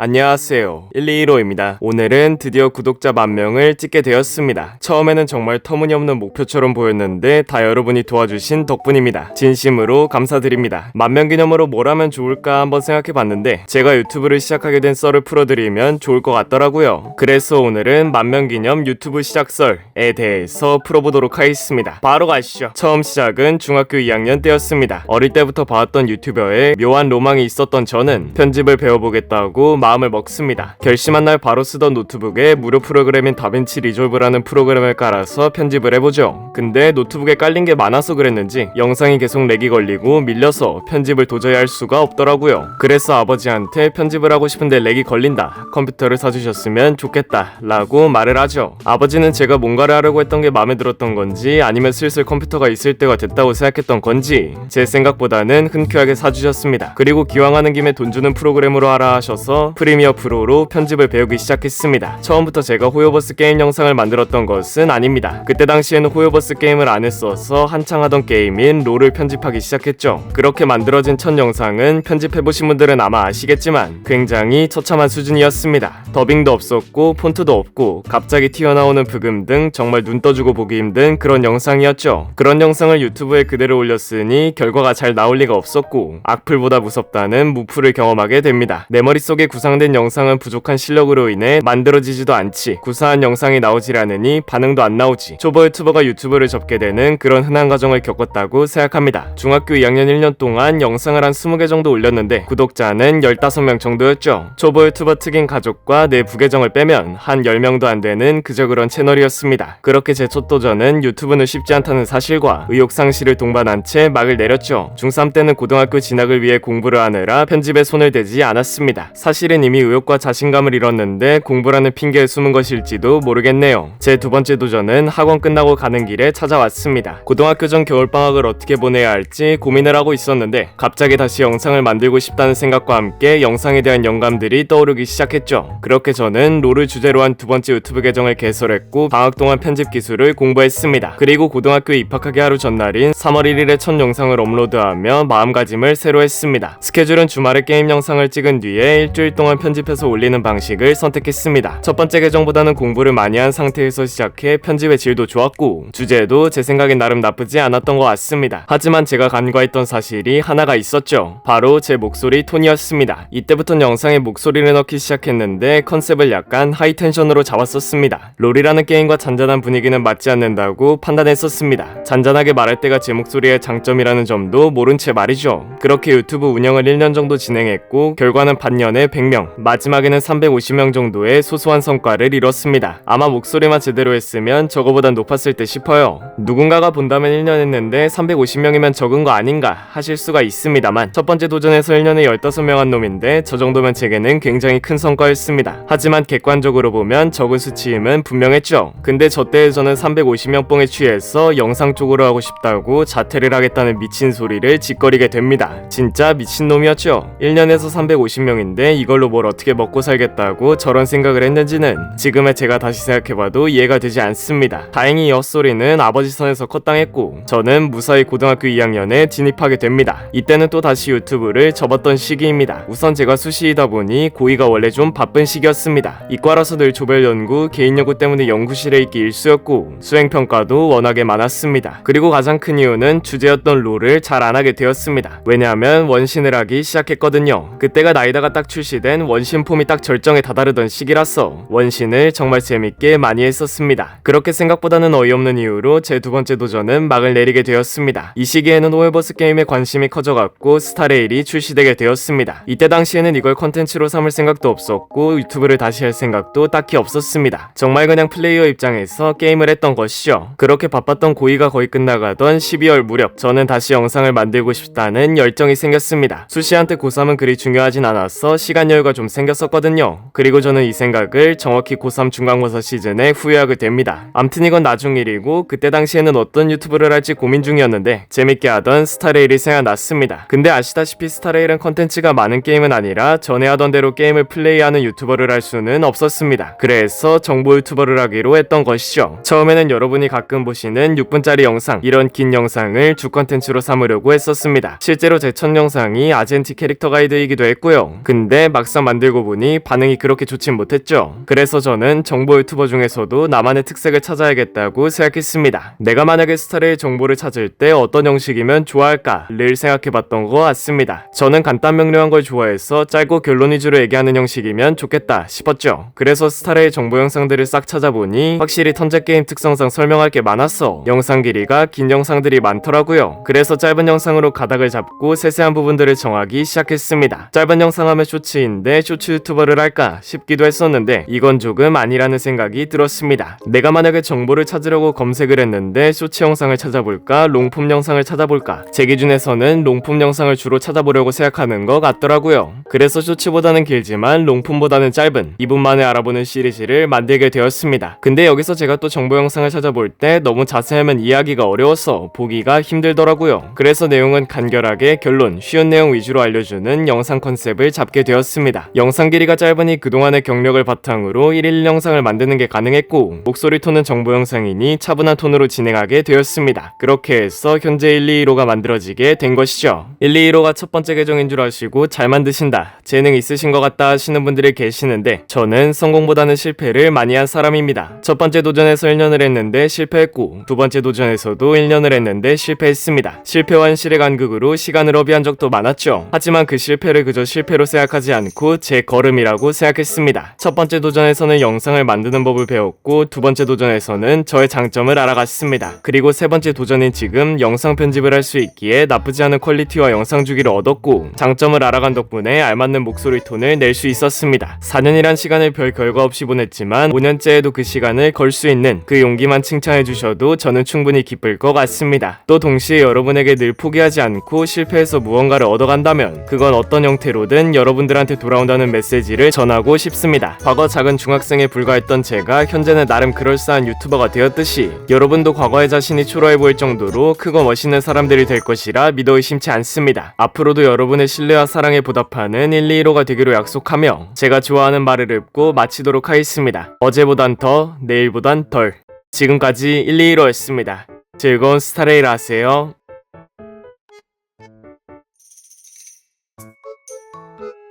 안녕하세요. 121호입니다. 오늘은 드디어 구독자 만 명을 찍게 되었습니다. 처음에는 정말 터무니없는 목표처럼 보였는데 다 여러분이 도와주신 덕분입니다. 진심으로 감사드립니다. 만명 기념으로 뭘 하면 좋을까 한번 생각해 봤는데 제가 유튜브를 시작하게 된 썰을 풀어드리면 좋을 것 같더라고요. 그래서 오늘은 만명 기념 유튜브 시작 썰에 대해서 풀어보도록 하겠습니다. 바로 가시죠. 처음 시작은 중학교 2학년 때였습니다. 어릴 때부터 봐왔던 유튜버에 묘한 로망이 있었던 저는 편집을 배워보겠다고 마음을 먹습니다. 결심한 날 바로 쓰던 노트북에 무료 프로그램인 다빈치 리졸브라는 프로그램을 깔아서 편집을 해보죠. 근데 노트북에 깔린 게 많아서 그랬는지 영상이 계속 렉이 걸리고 밀려서 편집을 도저히 할 수가 없더라고요. 그래서 아버지한테 편집을 하고 싶은데 렉이 걸린다. 컴퓨터를 사주셨으면 좋겠다. 라고 말을 하죠. 아버지는 제가 뭔가를 하려고 했던 게 마음에 들었던 건지 아니면 슬슬 컴퓨터가 있을 때가 됐다고 생각했던 건지 제 생각보다는 흔쾌하게 사주셨습니다. 그리고 기왕 하는 김에 돈 주는 프로그램으로 하라 하셔서 프리미어 프로로 편집을 배우기 시작했습니다. 처음부터 제가 호요버스 게임 영상을 만들었던 것은 아닙니다. 그때 당시에는 호요버스 게임을 안 했어서 한창 하던 게임인 롤을 편집하기 시작했죠. 그렇게 만들어진 첫 영상은 편집해보신 분들은 아마 아시겠지만 굉장히 처참한 수준이었습니다. 더빙도 없었고 폰트도 없고 갑자기 튀어나오는 브금 등 정말 눈 떠주고 보기 힘든 그런 영상이었죠. 그런 영상을 유튜브에 그대로 올렸으니 결과가 잘 나올 리가 없었고 악플보다 무섭다는 무프를 경험하게 됩니다. 내 머릿속에 구상 된 영상은 부족한 실력으로 인해 만들어지지도 않지 구사한 영상이 나오질 않으니 반응도 안 나오지 초보 유튜버가 유튜브를 접게 되는 그런 흔한 과정을 겪었다고 생각합니다. 중학교 2학년 1년 동안 영상을 한 20개 정도 올렸는데 구독자는 15명 정도였죠. 초보 유튜버 특인 가족과 내 부계정을 빼면 한 10명도 안 되는 그저 그런 채널이었습니다. 그렇게 제 첫 도전은 유튜브는 쉽지 않다는 사실과 의욕 상실을 동반한 채 막을 내렸죠. 중3 때는 고등학교 진학을 위해 공부를 하느라 편집에 손을 대지 않았습니다. 사실은 이미 의욕과 자신감을 잃었는데 공부라는 핑계에 숨은 것일지도 모르겠네요. 제 두 번째 도전은 학원 끝나고 가는 길에 찾아왔습니다. 고등학교 전 겨울방학을 어떻게 보내야 할지 고민을 하고 있었는데 갑자기 다시 영상을 만들고 싶다는 생각과 함께 영상에 대한 영감들이 떠오르기 시작했죠. 그렇게 저는 롤을 주제로 한 두 번째 유튜브 계정을 개설했고 방학 동안 편집 기술을 공부했습니다. 그리고 고등학교에 입학하기 하루 전날인 3월 1일에 첫 영상을 업로드하며 마음가짐을 새로 했습니다. 스케줄은 주말에 게임 영상을 찍은 뒤에 일주일 동안 편집해서 올리는 방식을 선택했습니다. 첫 번째 계정보다는 공부를 많이 한 상태에서 시작해 편집의 질도 좋았고 주제도 제 생각엔 나름 나쁘지 않았던 것 같습니다. 하지만 제가 간과했던 사실이 하나가 있었죠. 바로 제 목소리 톤이었습니다. 이때부터 영상에 목소리를 넣기 시작했는데 컨셉을 약간 하이텐션으로 잡았었습니다. 롤이라는 게임과 잔잔한 분위기는 맞지 않는다고 판단했었습니다. 잔잔하게 말할 때가 제 목소리의 장점이라는 점도 모른 채 말이죠. 그렇게 유튜브 운영을 1년 정도 진행했고 결과는 반년에 100 명, 마지막에는 350명 정도의 소소한 성과를 이뤘습니다. 아마 목소리만 제대로 했으면 저거보단 높았을 때 싶어요. 누군가가 본다면 1년 했는데 350명이면 적은 거 아닌가 하실 수가 있습니다만 첫 번째 도전에서 1년에 15명 한 놈인데 저 정도면 제게는 굉장히 큰 성과였습니다. 하지만 객관적으로 보면 적은 수치임은 분명했죠. 근데 저 때에 저는 350명 뽕에 취해서 영상 쪽으로 하고 싶다고 자퇴를 하겠다는 미친 소리를 짓거리게 됩니다. 진짜 미친놈이었죠. 1년에서 350명인데 이걸 로 뭘 어떻게 먹고 살겠다고 저런 생각을 했는지는 지금의 제가 다시 생각해봐도 이해가 되지 않습니다. 다행히 이 헛소리는 아버지 선에서 컷당했고 저는 무사히 고등학교 2학년에 진입하게 됩니다. 이때는 또 다시 유튜브를 접었던 시기입니다. 우선 제가 수시이다 보니 고2가 원래 좀 바쁜 시기였습니다. 이과라서 늘 조별 연구, 개인 연구 때문에 연구실에 있기 일쑤였고 수행 평가도 워낙에 많았습니다. 그리고 가장 큰 이유는 주제였던 롤을 잘 안 하게 되었습니다. 왜냐하면 원신을 하기 시작했거든요. 그때가 나이다가 딱 출시된 원신 폼이 딱 절정에 다다르던 시기라서 원신을 정말 재밌게 많이 했었습니다. 그렇게 생각보다는 어이없는 이유로 제 두 번째 도전은 막을 내리게 되었습니다. 이 시기에는 오에버스 게임에 관심이 커져갔고 스타레일이 출시되게 되었습니다. 이때 당시에는 이걸 컨텐츠로 삼을 생각도 없었고 유튜브를 다시 할 생각도 딱히 없었습니다. 정말 그냥 플레이어 입장에서 게임을 했던 것이죠. 그렇게 바빴던 고2가 거의 끝나가던 12월 무렵 저는 다시 영상을 만들고 싶다는 열정이 생겼습니다. 수시한테 고3은 그리 중요하진 않아서 시간 여유가 좀 생겼었거든요. 그리고 저는 이 생각을 정확히 고3 중간고사 시즌에 후회하게 됩니다. 암튼 이건 나중 일이고 그때 당시에는 어떤 유튜브를 할지 고민 중이었는데 재밌게 하던 스타레일이 생각났습니다. 근데 아시다시피 스타레일은 컨텐츠가 많은 게임은 아니라 전에 하던 대로 게임을 플레이하는 유튜버를 할 수는 없었습니다. 그래서 정보 유튜버를 하기로 했던 것이죠. 처음에는 여러분이 가끔 보시는 6분짜리 영상 이런 긴 영상을 주 컨텐츠로 삼으려고 했었습니다. 실제로 제 첫 영상이 아젠티 캐릭터 가이드이기도 했고요. 근데 막상 막상 만들고 보니 반응이 그렇게 좋진 못했죠. 그래서 저는 정보 유튜버 중에서도 나만의 특색을 찾아야겠다고 생각했습니다. 내가 만약에 스타레일 정보를 찾을 때 어떤 형식이면 좋아할까를 생각해봤던 것 같습니다. 저는 간단 명료한 걸 좋아해서 짧고 결론 위주로 얘기하는 형식이면 좋겠다 싶었죠. 그래서 스타레일 정보 영상들을 싹 찾아보니 확실히 턴제 게임 특성상 설명할 게 많았어. 영상 길이가 긴 영상들이 많더라고요. 그래서 짧은 영상으로 가닥을 잡고 세세한 부분들을 정하기 시작했습니다. 짧은 영상 하면 쇼츠인 데 쇼츠 유튜버를 할까 싶기도 했었는데 이건 조금 아니라는 생각이 들었습니다. 내가 만약에 정보를 찾으려고 검색을 했는데 쇼츠 영상을 찾아볼까 롱폼 영상을 찾아볼까 제 기준에서는 롱폼 영상을 주로 찾아보려고 생각하는 것 같더라고요. 그래서 쇼츠보다는 길지만 롱폼보다는 짧은 2분 만에 알아보는 시리즈를 만들게 되었습니다. 근데 여기서 제가 또 정보 영상을 찾아볼 때 너무 자세하면 이해하기가 어려워서 보기가 힘들더라고요. 그래서 내용은 간결하게 결론, 쉬운 내용 위주로 알려주는 영상 컨셉을 잡게 되었습니다. 영상 길이가 짧으니 그동안의 경력을 바탕으로 1일 영상을 만드는 게 가능했고 목소리 톤은 정보 영상이니 차분한 톤으로 진행하게 되었습니다. 그렇게 해서 현재 121호가 만들어지게 된 것이죠. 121호가 첫 번째 계정인 줄 아시고 잘 만드신다, 재능 있으신 것 같다 하시는 분들이 계시는데 저는 성공보다는 실패를 많이 한 사람입니다. 첫 번째 도전에서 1년을 했는데 실패했고 두 번째 도전에서도 1년을 했는데 실패했습니다. 실패와 현실의 간극으로 시간을 허비한 적도 많았죠. 하지만 그 실패를 그저 실패로 생각하지 않고 제 걸음이라고 생각했습니다. 첫 번째 도전에서는 영상을 만드는 법을 배웠고 두 번째 도전에서는 저의 장점을 알아갔습니다. 그리고 세 번째 도전인 지금 영상 편집을 할 수 있기에 나쁘지 않은 퀄리티와 영상 주기를 얻었고 장점을 알아간 덕분에 알맞는 목소리 톤을 낼 수 있었습니다. 4년이란 시간을 별 결과 없이 보냈지만 5년째에도 그 시간을 걸 수 있는 그 용기만 칭찬해 주셔도 저는 충분히 기쁠 것 같습니다. 또 동시에 여러분에게 늘 포기하지 않고 실패해서 무언가를 얻어간다면 그건 어떤 형태로든 여러분들한테 돌아온다는 메시지를 전하고 싶습니다. 과거 작은 중학생에 불과했던 제가 현재는 나름 그럴싸한 유튜버가 되었듯이 여러분도 과거의 자신이 초라해 보일 정도로 크고 멋있는 사람들이 될 것이라 믿어 의심치 않습니다. 앞으로도 여러분의 신뢰와 사랑에 보답하는 121호가 되기로 약속하며 제가 좋아하는 말을 읊고 마치도록 하겠습니다. 어제보단 더, 내일보단 덜. 지금까지 121호였습니다. 즐거운 스타레일 하세요.